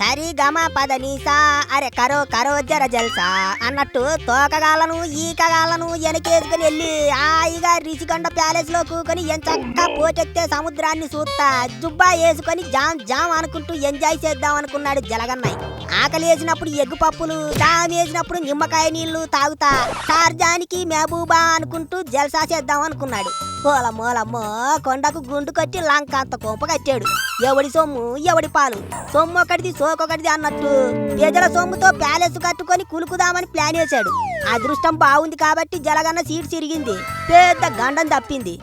సరి గమ పద నీసా అరే కరో కరో జర జల్సా అన్నట్టు తోకగాలను ఈకగాలను వెనకేసుకుని వెళ్ళి హాయిగా రిషికొండ ప్యాలెస్లో కూకొని ఎంచక్క పోటెత్తే సముద్రాన్ని చూస్తా జుబ్బా వేసుకొని జామ్ జామ్ అనుకుంటూ ఎంజాయ్ చేద్దాం అనుకున్నాడు జలగన్నయ్య. ఆకలి వేసినప్పుడు ఎగ్గు పప్పులు దాని వేసినప్పుడు నిమ్మకాయ నీళ్ళు తాగుతా. టార్జానికి మెహబూబా అనుకుంటూ జల్సా చేద్దాం అనుకున్నాడు. పోలమ్మోలమ్మో కొండకు గుండు కట్టి లంక అంత కొంప కట్టాడు. ఎవడి సొమ్ము? ఎవడి పాలు? సొమ్ము ఒకటిది సోకొకటిది అన్నట్టు ప్రజల సొమ్ముతో ప్యాలెస్ కట్టుకొని కులుకుదామని ప్లాన్ వేశాడు. అదృష్టం బాగుంది కాబట్టి జలగన్న సీట్ సిరిగింది. పెద్ద గండం తప్పింది.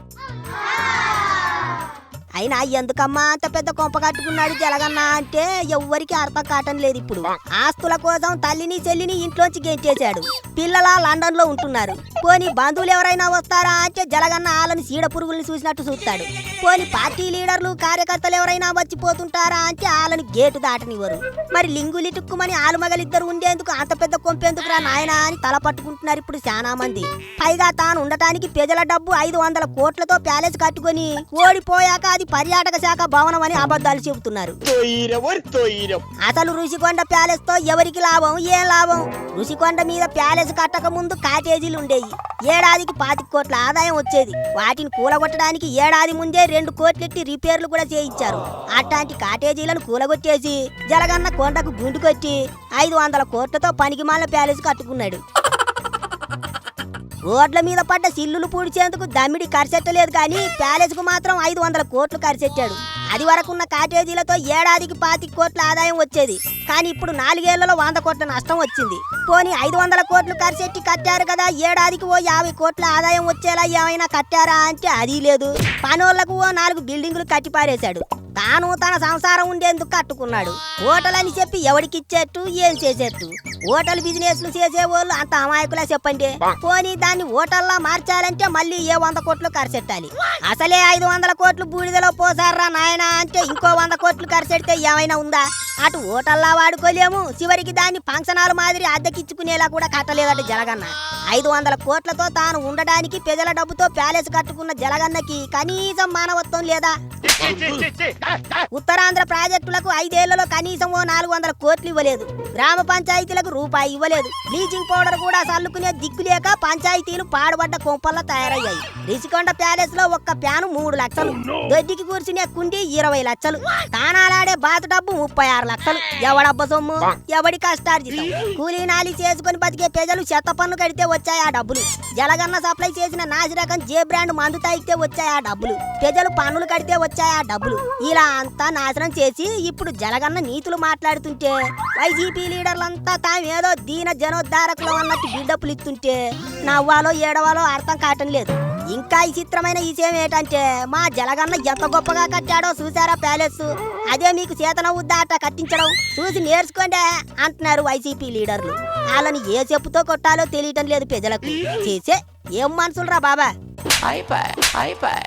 అయినా ఎందుకమ్మా అంత పెద్ద కొంప కట్టుకున్నాడు జలగన్న అంటే ఎవ్వరికి అర్థం కావటం లేదు ఇప్పుడు. ఆస్తుల కోసం తల్లిని చెల్లిని ఇంట్లోంచి గెంచేశాడు పిల్లల లండన్లో ఉంటున్నారు. పోని బంధువులు ఎవరైనా వస్తారా అంటే జలగన్న ఆలని సీడ పురుగుల్ని చూసినట్టు చూస్తాడు. పోని పార్టీ లీడర్లు కార్యకర్తలు ఎవరైనా వచ్చిపోతుంటారా అంటే ఆలని గేటు దాటనివ్వరు. మరి లింగులి టుక్కుమని ఆలుమగలిద్దరు ఉండేందుకు అంత పెద్ద కొంపెందుకురా నాయనా అని తల పట్టుకుంటున్నారు ఇప్పుడు చాలా మంది. పైగా తాను ఉండటానికి ప్రజల డబ్బు ఐదు వందల కోట్లతో ప్యాలెస్ కట్టుకొని ఓడిపోయాక అది పర్యాటక శాఖ భవనం అని అబద్ధాలు చెబుతున్నారు. అసలు ఋషికొండ ప్యాలెస్తో ఎవరికి లాభం? ఏం లాభం? ఋషికొండ మీద ప్యాలెస్ కట్టక ముందు కాటేజీలు ఉండేవి ఏడాదికి పాతి కోట్ల ఆదాయం వచ్చేది. వాటిని కూలగొట్టడానికి ఏడాది ముందే రెండు కోట్లెట్టి రిపేర్లు కూడా చేయించారు. అట్లాంటి కాటేజీలను కూలగొట్టేసి జలగన్న కొండకు గుండు కొట్టి ఐదు వందల కోట్లతో పనికిమాల ప్యాలెస్ కట్టుకున్నాడు. రోడ్ల మీద పడ్డ సిల్లులు పూడ్చేందుకు దమ్మిడి ఖర్చెట్టలేదు కానీ ప్యాలెస్కు మాత్రం ఐదు వందల కోట్లు ఖర్చెట్టాడు అది వరకున్న కాటేజీలతో ఏడాదికి పాతిక కోట్ల ఆదాయం వచ్చేది. కానీ ఇప్పుడు నాలుగేళ్ళలో వంద కోట్ల నష్టం వచ్చింది. పోనీ ఐదు వందల కోట్లు కరిసెట్టి కట్టారు కదా ఏడాదికి ఓ యాభై కోట్ల ఆదాయం వచ్చేలా ఏమైనా కట్టారా అంటే అది లేదు. పనోళ్ళకు ఓ నాలుగు బిల్డింగులు కట్టి పారేశాడు. తాను తన సంసారం ఉండేందుకు కట్టుకున్నాడు. హోటల్ అని చెప్పి ఎవడికిచ్చేట్టు ఏం చేసేట్టు? హోటల్ బిజినెస్లు చేసే వాళ్ళు అంత అమాయకులా చెప్పండి. పోనీ దాన్ని హోటల్లా మార్చాలంటే మళ్ళీ ఏ వంద కోట్లు ఖర్చెట్టాలి అసలే ఐదు వందల కోట్లు బూడిదలో పోసారా నాయనా అంటే ఇంకో వంద కోట్లు కరిసెడితే ఏమైనా ఉందా? అటు హోటల్లా వాడుకోలేము. చివరికి దాన్ని ఫంక్షన్ హాల్ మాదిరి అద్దెకిచ్చుకునేలా కూడా కట్టలేదట జలగన్న. ఐదు వందల కోట్లతో తాను ఉండడానికి ప్రజల డబ్బుతో ప్యాలెస్ కట్టుకున్న జలగన్నకి కనీసం మానవత్వం లేదా? ఉత్తరాంధ్ర ప్రాజెక్టులకు ఐదేళ్ళలో కనీసం ఓ నాలుగు వందల కోట్లు ఇవ్వలేదు. గ్రామ పంచాయతీలకు రూపాయి ఇవ్వలేదు. బ్లీచింగ్ పౌడర్ కూడా చల్లుకునే దిక్కు లేక పంచాయతీలు పాడుబడ్డ కొంపల్లా తయారయ్యాయి. రిషికొండ ప్యాలెస్లో ఒక్క ప్యాను మూడు లక్షలు. దొడ్డికి కూర్చునే కుండి ఇరవై లక్షలు. తానాలాడే బాతు డబ్బు ముప్పై ఆరు లక్షలు. ఎవడబ్బ సొమ్ము? ఎవడి కష్టార్జితం? కూలీ నాలి చేసుకుని బతికే ప్రజలు చెత్త పన్ను కడితే వచ్చాయి ఆ డబ్బులు. జలగన్న సప్లై చేసిన నాసిరకం జే బ్రాండ్ మందు తాగితే వచ్చాయి ఆ డబ్బులు. ప్రజలు పన్నులు కడితే వచ్చాయి ఆ డబ్బులు? ఇలా అంతా నాశనం చేసి ఇప్పుడు జలగన్న నీతులు మాట్లాడుతుంటే వైసీపీ లీడర్లంతా తామేదో దీన జనోద్ధారకులు అన్నట్టు బిల్డప్లు ఇస్తుంటే నవ్వాలో ఏడవాలో అర్థం కావటం లేదు. ఇంకా విచిత్రమైన విషయం ఏంటంటే మా జలగన్న ఎంత గొప్పగా కట్టాడో చూసారా ప్యాలెస్? అదే మీకు చేతనవుద్దా అట్ట కట్టించడం? చూసి నేర్చుకోండి అంటున్నారు వైసీపీ లీడర్లు. వాళ్ళని ఏ చెప్పుతో కొట్టాలో తెలియటం లేదు ప్రజలకు. చేసే ఏం మనుషులరా బాబా? అయిపోయి అయిపోయి.